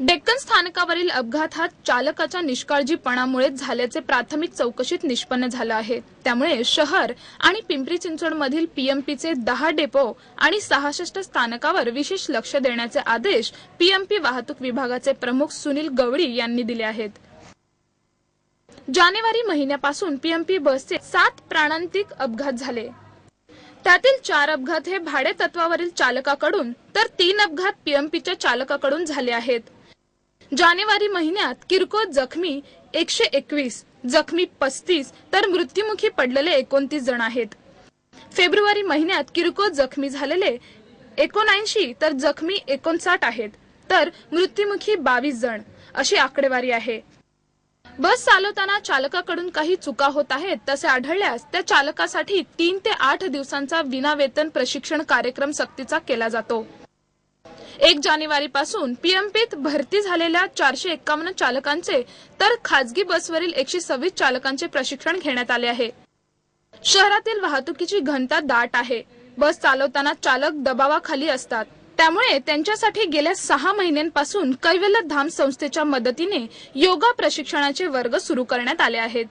डेक्कन स्थानकावरील अपघात हा चालकाच्या निष्काळजीपणामुळे झाल्याचे प्राथमिक चौकशीत निष्पन्न झालं आहे. त्यामुळे शहर आणि पिंपरी चिंचवडमधील पीएमपीचे दहा डेपो आणि सहासष्ट स्थानकावर विशेष लक्ष देण्याचे आदेश पीएमपी वाहतूक विभागाचे प्रमुख सुनील गवळी यांनी दिले आहेत. जानेवारी महिन्यापासून पीएमपी बसचे सात प्राणांतिक अपघात झाले. त्यातील चार अपघात हे भाडे तत्वावरील चालकाकडून तर तीन अपघात पीएमपीच्या चालकाकडून झाले आहेत. जानेवारी महिन्यात किरकोळ जखमी एकशे एकवीस जखमी पस्तीस तर मृत्युमुखी पडलेले एकोणतीस जण आहेत. फेब्रुवारी महिन्यात किरकोळ जखमी झालेले एकोणऐंशी तर जखमी एकोणसाठ आहेत. तर मृत्युमुखी बावीस जण अशी आकडेवारी आहे. बस चालवताना चालकाकडून काही चुका होत आहेत तसे आढळल्यास त्या चालकासाठी तीन ते आठ दिवसांचा विनावेतन प्रशिक्षण कार्यक्रम सक्तीचा केला जातो. एक जानेवारी पासून पीएमपीत भरती झालेल्या चारशे एक्कावन्न चालकांचे तर खाजगी बसवरील एकशे सव्वीस चालकांचे प्रशिक्षण घेण्यात आले आहे. शहरातील वाहतुकीची घनता दाट आहे. बस चालवताना चालक दबावाखाली असतात. त्यामुळे त्यांच्यासाठी गेल्या सहा महिन्यांपासून कैवल्य धाम संस्थेच्या मदतीने योगा प्रशिक्षणाचे वर्ग सुरू करण्यात आले आहेत.